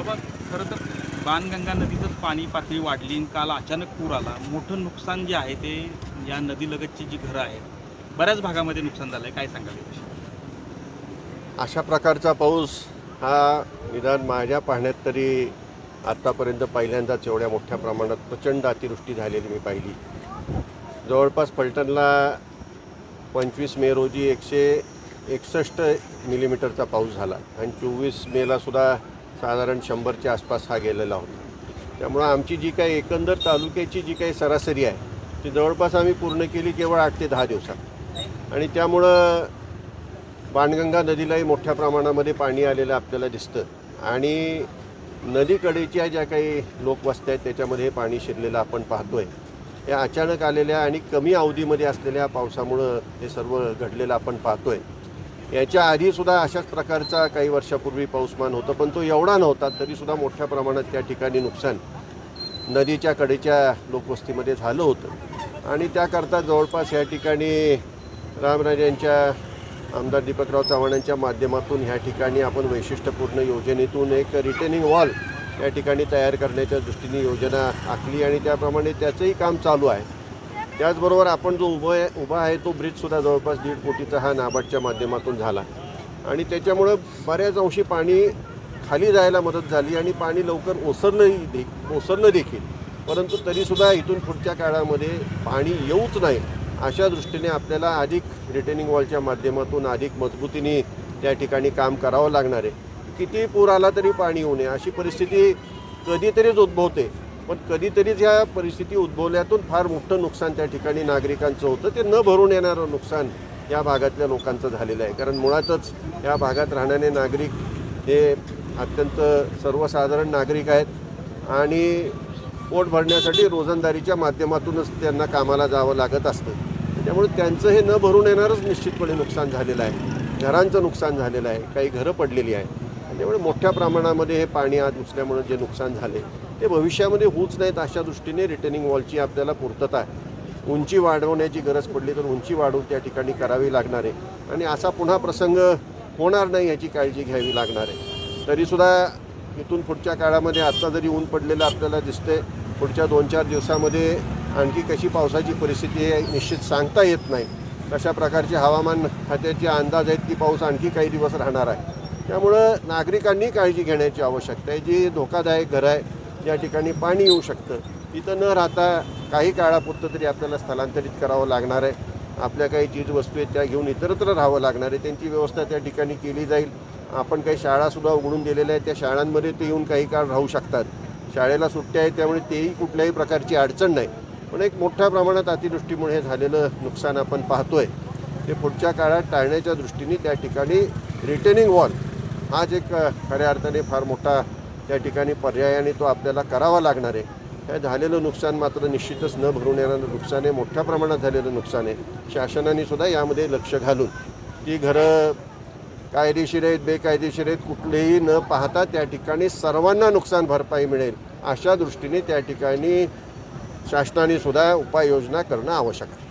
बाबा खरं तर बाणगंगा नदीचं पाणी पातळी वाढली आणि काल अचानक पूर आला. मोठं नुकसान जे आहे ते या नदीलगतची जी घरं आहेत बऱ्याच भागामध्ये नुकसान झालं आहे. काय सांगाल अशा प्रकारचा पाऊस हा निदान माझ्या पाहण्यात तरी आत्तापर्यंत पहिल्यांदाच एवढ्या मोठ्या प्रमाणात प्रचंड अतिवृष्टी झालेली मी पाहिली. जवळपास फलटणला पंचवीस मे रोजी एकशे एकसष्ट मिलीमीटरचा पाऊस झाला आणि चोवीस मेला सुद्धा साधारण शंभरच्या आसपास हा गेलेला होता. त्यामुळं आमची जी काही एकंदर तालुक्याची जी काही सरासरी आहे ती जवळपास आम्ही पूर्ण केली केवळ आठ ते दहा दिवसात. आणि त्यामुळं बाणगंगा नदीलाही मोठ्या प्रमाणामध्ये पाणी आलेलं आपल्याला दिसतं. आणि नदीकडेच्या ज्या काही लोकवस्त्या आहेत त्याच्यामध्ये हे पाणी शिरलेलं आपण पाहतोय. या अचानक आलेल्या आणि कमी अवधीमध्ये असलेल्या पावसामुळं हे सर्व घडलेलं आपण पाहतोय. याच्या आधीसुद्धा अशाच प्रकारचा काही वर्षापूर्वी पाऊसमान होतं पण तो एवढा नव्हता तरीसुद्धा मोठ्या प्रमाणात त्या ठिकाणी नुकसान नदीच्या कडेच्या लोकवस्तीमध्ये झालं होतं. आणि त्याकरता जवळपास या ठिकाणी रामराजांच्या आमदार दीपकराव चव्हाणांच्या माध्यमातून ह्या ठिकाणी आपण वैशिष्ट्यपूर्ण योजनेतून एक रिटेनिंग वॉल या ठिकाणी तयार करण्याच्या दृष्टीने योजना आखली आणि त्याप्रमाणे त्याचंही काम चालू आहे. त्याचबरोबर आपण जो उभं आहे उभा आहे तो ब्रिजसुद्धा जवळपास दीड कोटीचा हा नाबार्डच्या माध्यमातून झाला. आणि त्याच्यामुळं बऱ्याच अंशी पाणी खाली जायला मदत झाली आणि पाणी लवकर ओसरणंही दे ओसरणं देखील. परंतु तरीसुद्धा इथून पुढच्या काळामध्ये पाणी येऊच नाही. अशा दृष्टीने आपल्याला अधिक रिटेनिंग वॉलच्या माध्यमातून अधिक मजबूतीने त्या ठिकाणी काम करावं लागणार आहे. किती पूर आला तरी पाणी येऊ नये. अशी परिस्थिती कधीतरीच उद्भवते. पण कधीतरीच ज्या परिस्थिती उद्भवल्यातून फार मोठं नुकसान त्या ठिकाणी नागरिकांचं होतं. ते न भरून येणारं नुकसान या भागातल्या लोकांचं झालेलं आहे. कारण मुळातच या भागात राहणारे नागरिक हे अत्यंत सर्वसाधारण नागरिक आहेत आणि पोट भरण्यासाठी रोजंदारीच्या माध्यमातूनच त्यांना कामाला जावं लागत असतं. त्यामुळे त्यांचं हे न भरून येणारच निश्चितपणे नुकसान झालेलं आहे. घरांचं नुकसान झालेलं आहे. काही घरं पडलेली आहे त्यामुळे मोठ्या प्रमाणामध्ये हे पाणी आत उचल्यामुळे जे नुकसान झाले ते भविष्यामध्ये होऊच नाहीत अशा दृष्टीने रिटर्निंग वॉलची आपल्याला पूर्तता आहे. उंची वाढवण्याची गरज पडली तर उंची वाढवून त्या ठिकाणी करावी लागणार आहे. आणि असा पुन्हा प्रसंग होणार नाही याची काळजी घ्यावी लागणार आहे. तरीसुद्धा इथून पुढच्या काळामध्ये आत्ता जरी ऊन पडलेलं आपल्याला दिसते पुढच्या दोन चार दिवसामध्ये आणखी कशी पावसाची परिस्थिती आहे निश्चित सांगता येत नाही. तशा प्रकारचे हवामान खात्याचे अंदाज आहेत की पाऊस आणखी काही दिवस राहणार आहे. त्यामुळं नागरिकांनी काळजी घेण्याची आवश्यकता आहे. जी धोकादायक घरं आहे ज्या ठिकाणी पाणी येऊ शकतं. तिथं न राहता काही काळापुरतं तरी आपल्याला स्थलांतरित करावं लागणार आहे. आपल्या काही चीजवस्तू आहेत त्या घेऊन इतरत्र राहावं लागणार आहे. त्यांची व्यवस्था त्या ठिकाणी केली जाईल. आपण काही शाळासुद्धा उघडून दिलेल्या आहेत. त्या शाळांमध्ये ते येऊन काही काळ राहू शकतात. शाळेला सुट्ट्या आहेत त्यामुळे तेही कुठल्याही प्रकारची अडचण नाही. पण एक मोठ्या प्रमाणात अतिवृष्टीमुळे हे झालेलं नुकसान आपण पाहतोय. ते पुढच्या काळात टाळण्याच्या दृष्टीने त्या ठिकाणी रिटेनिंग वॉल हाच एक खऱ्या अर्थाने फार मोठा त्या ठिकाणी पर्यायाने तो आपल्याला करावा लागणार आहे. हे झालेलं नुकसान मात्र निश्चितच न भरून येणारं नुकसान आहे. मोठ्या प्रमाणात झालेलं नुकसान आहे. शासनाने सुद्धा यामध्ये लक्ष घालून ती घरं कायदेशीर आहेत बेकायदेशीर आहेत कुठलेही न पाहता त्या ठिकाणी सर्वांना नुकसान भरपाई मिळेल अशा दृष्टीने त्या ठिकाणी शासनाने सुद्धा उपाययोजना करणं आवश्यक आहे.